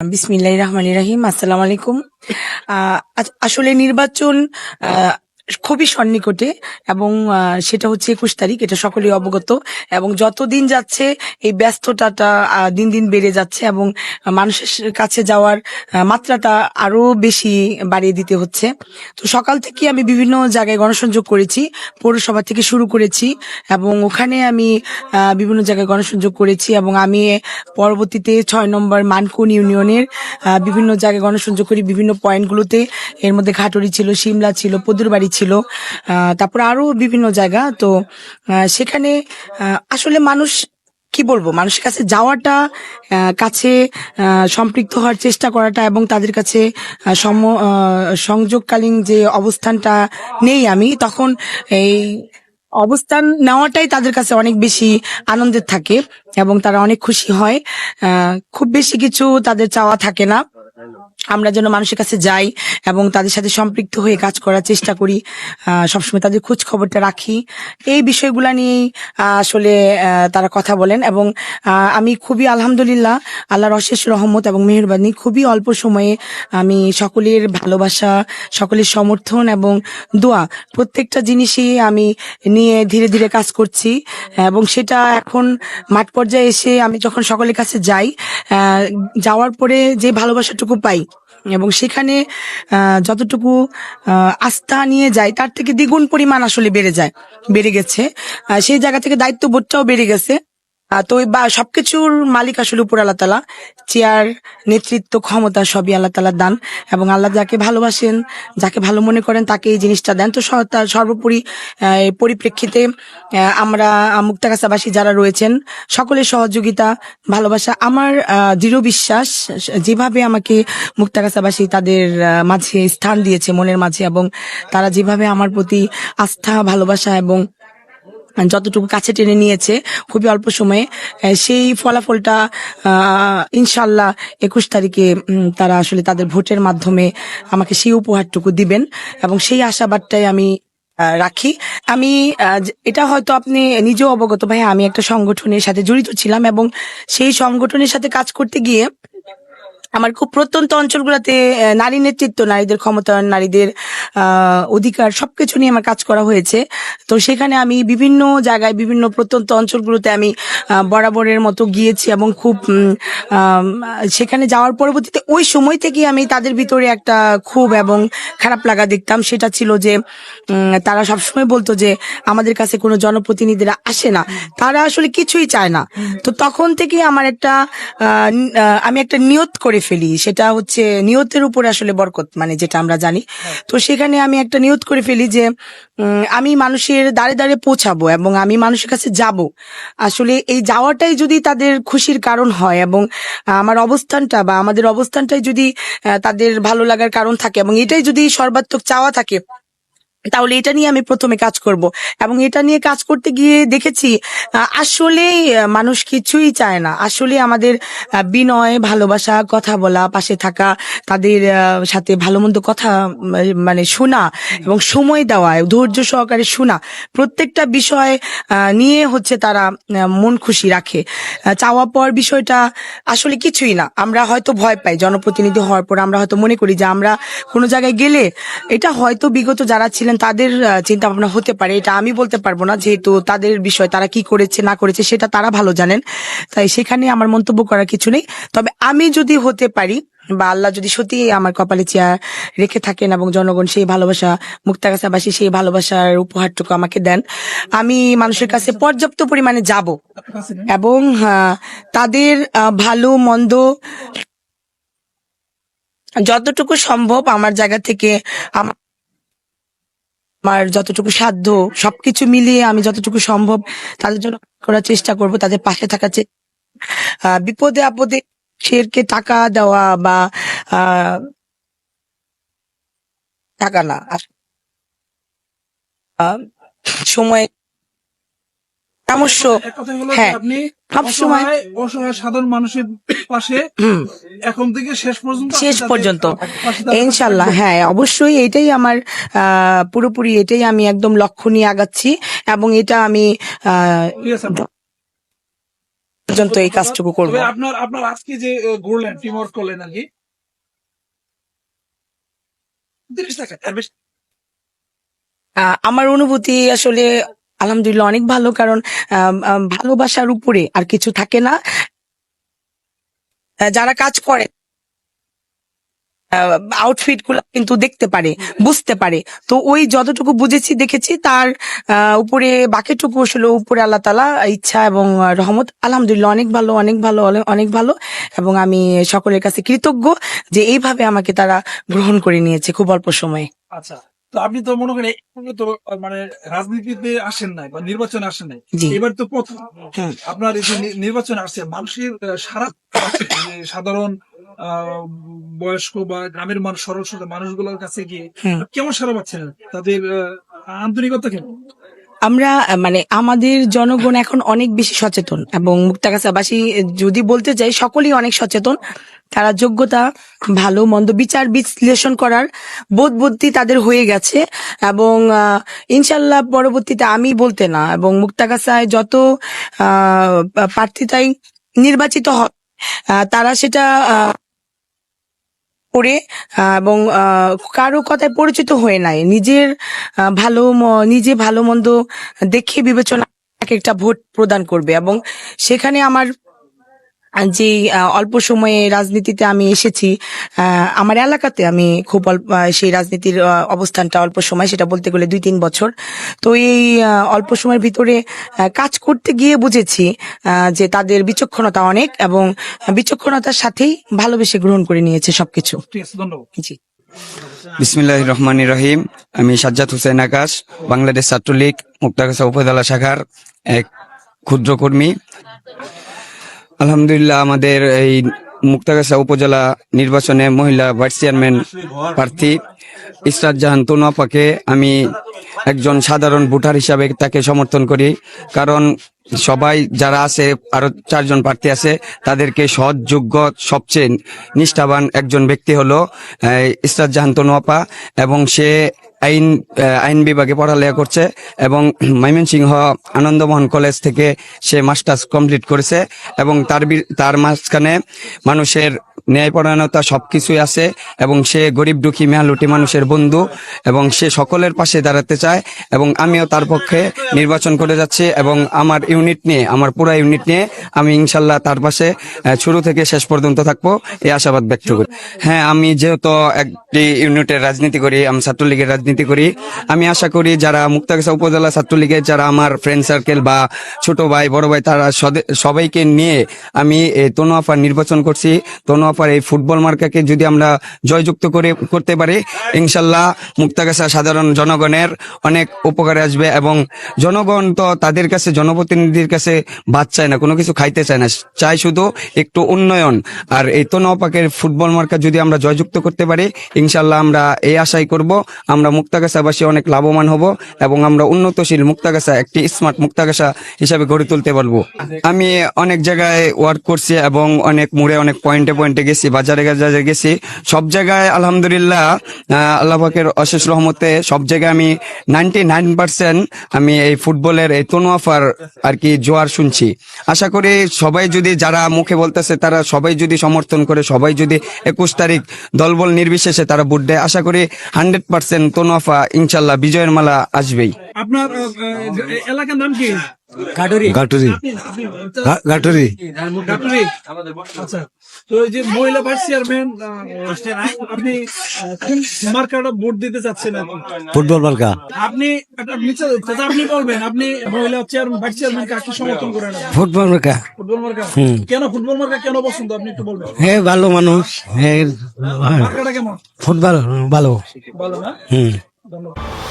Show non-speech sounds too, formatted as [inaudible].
বিসমিল্লাহ রহমান রাহিম আসসালাম আলাইকুম। আসলে নির্বাচন খুবই সন্নিকটে এবং সেটা হচ্ছে একুশ তারিখ, এটা সকলেই অবগত। এবং যত দিন যাচ্ছে, এই ব্যস্ততাটা দিন দিন বেড়ে যাচ্ছে এবং মানুষের কাছে যাওয়ার মাত্রাটা আরও বেশি বাড়িয়ে দিতে হচ্ছে। তো সকাল থেকে আমি বিভিন্ন জায়গায় গণসংযোগ করেছি, পৌরসভা থেকে শুরু করেছি এবং ওখানে আমি বিভিন্ন জায়গায় গণসংযোগ করেছি এবং আমি পরবর্তীতে ছয় নম্বর মানকুন ইউনিয়নের বিভিন্ন জায়গায় গণসংযোগ করি, বিভিন্ন পয়েন্টগুলোতে। এর মধ্যে ঘাটরি ছিল, সিমলা ছিল, পদুরবাড়ি ছিল আহ, তারপর আরও বিভিন্ন জায়গা। তো সেখানে আসলে মানুষ কি বলব মানুষের কাছে যাওয়াটা কাছে সম্পৃক্ত হওয়ার চেষ্টা করাটা এবং তাদের কাছে সম সংযোগকালীন যে অবস্থানটা নেই আমি তখন এই অবস্থান নেওয়াটাই তাদের কাছে অনেক বেশি আনন্দের থাকে এবং তারা অনেক খুশি হয়। খুব বেশি কিছু তাদের চাওয়া থাকে না। আমরা যেন মানুষের কাছে যাই এবং তাদের সাথে সম্পৃক্ত হয়ে কাজ করার চেষ্টা করি সবসময় তাদের খোঁজ খবরটা রাখি। এই বিষয়গুলা নিয়েই আসলে তারা কথা বলেন এবং আমি খুবই আলহামদুলিল্লাহ আল্লাহর অশেষ রহমত এবং মেহরবানি, খুবই অল্প সময়ে আমি সকলের ভালোবাসা, সকলের সমর্থন এবং দোয়া প্রত্যেকটা জিনিসই আমি নিয়ে ধীরে ধীরে কাজ করছি এবং সেটা এখন মাঠ পর্যায়ে এসে আমি যখন সকলের কাছে যাই যাওয়ার পরে যে ভালোবাসাটুকু পাই এবং সেখানে যতটুকু আস্থা নিয়ে যায়, তার থেকে দ্বিগুণ পরিমাণ আসলে বেড়ে যায়, বেড়ে গেছে। সেই জায়গা থেকে দায়িত্ববোধটাও বেড়ে গেছে। তো বা সবকিছুর মালিক আসলে উপর আল্লাহ তালা। চেয়ার নেতৃত্ব ক্ষমতা সবই আল্লাহ তালার দান। এবং আল্লাহ যাকে ভালোবাসেন যাকে ভালো মনে করেন তাকে এই জিনিসটা দেন। তো তার সর্বোপরি পরিপ্রেক্ষিতে আমরা আহ, মুক্তাগাছাবাসী যারা রয়েছেন সকলের সহযোগিতা ভালোবাসা আমার দৃঢ় বিশ্বাস যেভাবে আমাকে মুক্তাগাছাবাসী তাদের মাঝে স্থান দিয়েছে মনের মাঝে এবং তারা যেভাবে আমার প্রতি আস্থা ভালোবাসা এবং যতটুকু কাছে টেনে নিয়েছে খুবই অল্প সময়ে সেই ফলাফলটা ইনশাল্লাহ একুশ তারিখে তারা আসলে তাদের ভোটের মাধ্যমে আমাকে সেই উপহারটুকু দিবেন এবং সেই আশাবাদটাই আমি রাখি। আমি এটা হয়তো আপনি নিজেও অবগত ভাই আমি একটা সংগঠনের সাথে জড়িত ছিলাম এবং সেই সংগঠনের সাথে কাজ করতে গিয়ে আমার খুব প্রত্যন্ত অঞ্চলগুলোতে নারী নেতৃত্ব, নারীদের ক্ষমতায়ন নারীদের অধিকার সবকিছু নিয়ে আমার কাজ করা হয়েছে। তো সেখানে আমি বিভিন্ন জায়গায়, বিভিন্ন প্রত্যন্ত অঞ্চলগুলোতে আমি বরাবরের মতো গিয়েছি এবং খুব সেখানে যাওয়ার পরবর্তীতে ওই সময় থেকে আমি তাদের ভিতরে একটা খুব এবং খারাপ লাগা দেখতাম। সেটা ছিল যে তারা সবসময় বলতো যে, আমাদের কাছে কোনো জনপ্রতিনিধিরা আসে না। তারা আসলে কিছুই চায় না। তো তখন থেকে আমার একটা আমি একটা নিয়ত করে ফেলি। সেটা হচ্ছে নিয়তের উপরে আসলে বরকত মানে যেটা আমরা জানি। তো সেখানে আমি একটা নিয়ত করে ফেলি যে আমি মানুষের দাঁড়ে দাঁড়ে পৌঁছাবো এবং আমি মানুষের কাছে যাব। আসলে এই যাওয়াটাই যদি তাদের খুশির কারণ হয় এবং আমার অবস্থানটা বা আমাদের অবস্থানটাই যদি তাদের ভালো লাগার কারণ থাকে এবং এটাই যদি সর্বাত্মক চাওয়া থাকে তাহলে এটা নিয়ে আমি প্রথমে কাজ করব। এবং এটা নিয়ে কাজ করতে গিয়ে দেখেছি আসলে মানুষ কিছুই চায় না। আসলে আমাদের বিনয়, ভালোবাসা, কথা বলা, পাশে থাকা, তাদের সাথে ভালো মন্দ কথা মানে শোনা এবং সময় দেওয়া, ধৈর্য সহকারে শোনা, প্রত্যেকটা বিষয় নিয়ে হচ্ছে তারা মন খুশি রাখে। চাওয়া পাওয়ার বিষয়টা আসলে কিছুই না। আমরা হয়তো ভয় পাই, জনপ্রতিনিধি হওয়ার পর আমরা হয়তো মনে করি যে আমরা কোনো জায়গায় গেলে, এটা হয়তো বিগত যারা ছিলেন তাদের চিন্তা ভাবনা হতে পারে, এটা আমি বলতে পারব না, যেহেতু তাদের বিষয়, তারা কি করেছে, না করেছে, সেটা তারা ভালো জানেন। তাই সেখানে আমার মন্তব্য করার কিছু নেই। তবে আমি যদি হতে পারি, বা আল্লাহ যদি সত্যি আমার কপালে চেয়ার রেখে থাকেন এবং জনগণ সেই ভালোবাসা, মুক্তাগাছাবাসী সেই ভালোবাসার উপহারটুকু আমাকে দেন, আমি মানুষের কাছে পর্যাপ্ত পরিমাণে যাব এবং তাদের ভালো, মন্দ যতটুকু সম্ভব আমার জায়গা থেকে আম- আমার যতটুকু সাধ্য, সবকিছু মিলিয়ে আমি যতটুকু সম্ভব তাদের জন্য করার চেষ্টা করব, তাদের পাশে থাকার বিপদে আপদে শেরকে টাকা দেওয়া বা টাকা না সময় পরামর্শ হ্যাঁ, আপনি সবসময়- অসহায় অসহায় সাধারণ মানুষের পাশে এখন থেকে শেষ পর্যন্ত শেষ পর্যন্ত। ইনশাল্লাহ হ্যাঁ অবশ্যই এটাই আমার পুরোপুরি এটাই আমি একদম লক্ষ্য নিয়ে আগাচ্ছি এবং এটা আমি পর্যন্ত এই কাজটুকু করব। তবে আপনার আপনার আজকে যে আহ, টিম ওয়ার্ক করলেন আর কি। তিরিশ সেকেন্ড, আর বেশি- আহ, আমার অনুভূতি আসলে আলহামদুলিল্লাহ অনেক ভালো, কারণ ভালোবাসার উপরে আর কিছু থাকে না। যারা কাজ করে আউটফিটগুলা কিন্তু দেখতে পারে, বুঝতে পারে। তো ওই যতটুকু বুঝেছি, দেখেছি, তার উপরে, বাকিটুকু আসলে উপরে আল্লাহ তালা ইচ্ছা এবং রহমত। আলহামদুলিল্লাহ অনেক ভালো অনেক ভালো অনেক ভালো। এবং আমি সকলের কাছে কৃতজ্ঞ যে এইভাবে আমাকে তারা গ্রহণ করে নিয়েছে খুব অল্প সময়ে। আচ্ছা। তো আপনি তো মনে করেন তো মানে রাজনীতিতে আসেন নাই বা নির্বাচনে আসেন নাই। এবার তো প্রথম আপনার এই যে নির্বাচনে আসছে মানুষের সারা সাধারণ বয়স্ক বা গ্রামের মানুষ সরল সরল মানুষগুলোর কাছে গিয়ে কেমন সারা পাচ্ছেন? তাদের আন্তরিকতা কেমন? আমরা মানে আমাদের জনগণ এখন অনেক বেশি সচেতন এবং মুক্তাগাছাবাসী যদি বলতে চাই সকলেই অনেক সচেতন। তারা যোগ্যতা, ভালো, মন্দ বিচার বিশ্লেষণ করার বোধ বুদ্ধি তাদের হয়ে গেছে এবং ইনশাল্লাহ পরবর্তীতে আমি বলতে না এবং মুক্তাগাছায় যত প্রার্থীতাই নির্বাচিত হয় তারা সেটা করে এবং কারও কথায় পরিচিত হয়ে নাই। নিজের ভালো নিজে ভালো মন্দ দেখে বিবেচনা এক একটা ভোট প্রদান করবে এবং সেখানে আমার যে আহ, অল্প সময়ে রাজনীতিতে আমি এসেছি আমার এলাকাতে আমি খুব অল্প সেই রাজনীতির অবস্থানটা অল্প সময় সেটা বলতে গেলে দুই তিন বছর। তো এই অল্প সময়ের ভিতরে কাজ করতে গিয়ে বুঝেছি আহ, যে তাদের বিচক্ষণতা অনেক এবং বিচক্ষণতার সাথেই ভালোবেসে গ্রহণ করে নিয়েছে সবকিছু। জি। বিসমিল্লাহ রহমান রহিম। আমি সাজ্জাদ হোসেন আকাশ বাংলাদেশ ছাত্রলীগ মুক্তাগাছা উপজেলা শাখার এক ক্ষুদ্র কর্মী। আলহামদুলিল্লাহ, আমাদের এই মুক্তাগাছা উপজেলা নির্বাচনে মহিলা ভাইস চেয়ারম্যান প্রার্থী ইসরাত জাহান তনুয়াপাকে আমি একজন সাধারণ ভোটার হিসাবে তাকে সমর্থন করি। কারণ সবাই যারা আছে, আরও চারজন প্রার্থী আছে, তাদেরকে সৎ যোগ্য সবচেয়ে নিষ্ঠাবান একজন ব্যক্তি হলো ইসরাত জাহান তনুয়াপা এবং সে আইন আইন বিভাগে পড়ালেখা করছে এবং [clears throat] ময়মনসিংহ আনন্দমোহন কলেজ থেকে সে মাস্টার্স কমপ্লিট করেছে এবং তার তার মাঝখানে মানুষের ন্যায় ন্যায়পরায়ণতা সবকিছুই আছে এবং সে গরিব দুঃখী মেহালুটি মানুষের বন্ধু এবং সে সকলের পাশে দাঁড়াতে চায় এবং আমিও তার পক্ষে নির্বাচন করে যাচ্ছি এবং আমার ইউনিট নিয়ে, আমার পুরা ইউনিট নিয়ে আমি ইনশাল্লাহ তার পাশে শুরু থেকে শেষ পর্যন্ত থাকব। এই আশাবাদ ব্যক্ত করি। হ্যাঁ আমি যেহেতু একটি ইউনিটের রাজনীতি করি, আমি ছাত্রলীগের রাজনীতি করি। আমি আশা করি যারা মুক্তাগাছা উপজেলা ছাত্রলীগের যারা আমার ফ্রেন্ড সার্কেল বা ছোট ভাই, বড় ভাই, তারা সবাইকে নিয়ে আমি এই তনুয়াফার নির্বাচন করছি। তনুয়াফার এই ফুটবল মার্কাকে যদি আমরা জয়যুক্ত করে, করতে পারি, ইনশাল্লাহ মুক্তাগাছা সাধারণ জনগণের অনেক উপকারে আসবে এবং জনগণ তো তাদের কাছে, জনপ্রতিনিধির কাছে বাদ চায় না, কোনো কিছু খাইতে চায় না। চায় শুধু একটু উন্নয়ন। আর এই তনুয়াপাকের ফুটবল মার্কা যদি আমরা জয়যুক্ত করতে পারি, ইনশাল্লাহ আমরা এই আশাই করব। আমরা মুক্তাগাছাবাসী অনেক লাভবান হব এবং আমরা উন্নতশীল মুক্তাগাছা একটি স্মার্ট মুক্তাগাছা হিসাবে গড়ে তুলতে পারব। আমি অনেক জায়গায় ওয়ার্ক করছি এবং অনেক মোড়ে অনেক পয়েন্টে পয়েন্টে গেছি বাজারে বাজারে গেছি। সব জায়গায় আলহামদুলিল্লাহ আহ, আল্লাহ পাকের অশেষ রহমতে সব জায়গায় আমি নাইনটি নাইন আমি এই ফুটবলের এই তনুয়াফার আর কি জোয়ার শুনছি। আশা করি সবাই যদি যারা মুখে বলতেছে তারা সবাই যদি সমর্থন করে সবাই যদি একুশ তারিখ দলবল নির্বিশেষে তারা ভোট দেয় আশা করি হান্ড্রেড পার্সেন্ট তনুয়াফা ইনশাল্লাহ বিজয়ের মালা আসবেই। আপনার এলাকার নাম কি? গাটুরি। আপনি- আপনি- গাটুরি। গাটুরি? আচ্ছা তো এই যে মহিলা ভাইস চেয়ারম্যান আপনি মার্কাটা ভোট দিতে চাচ্ছেন ফুটবল মার্কা। আপনি নিচে আপনি বলবেন আপনি মহিলা চেয়ারম্যান ভাইস চেয়ারম্যান কাকে সমর্থন করেন। ফুটবল মার্কা। ফুটবল মার্কা? কেন ফুটবল মার্কা কেন পছন্দ? আপনি একটু বলবেন। হে ভালো মানুষ। হে মার্কাটা কেমন? ফুটবল ভালো। ভালো না? ধন্যবাদ।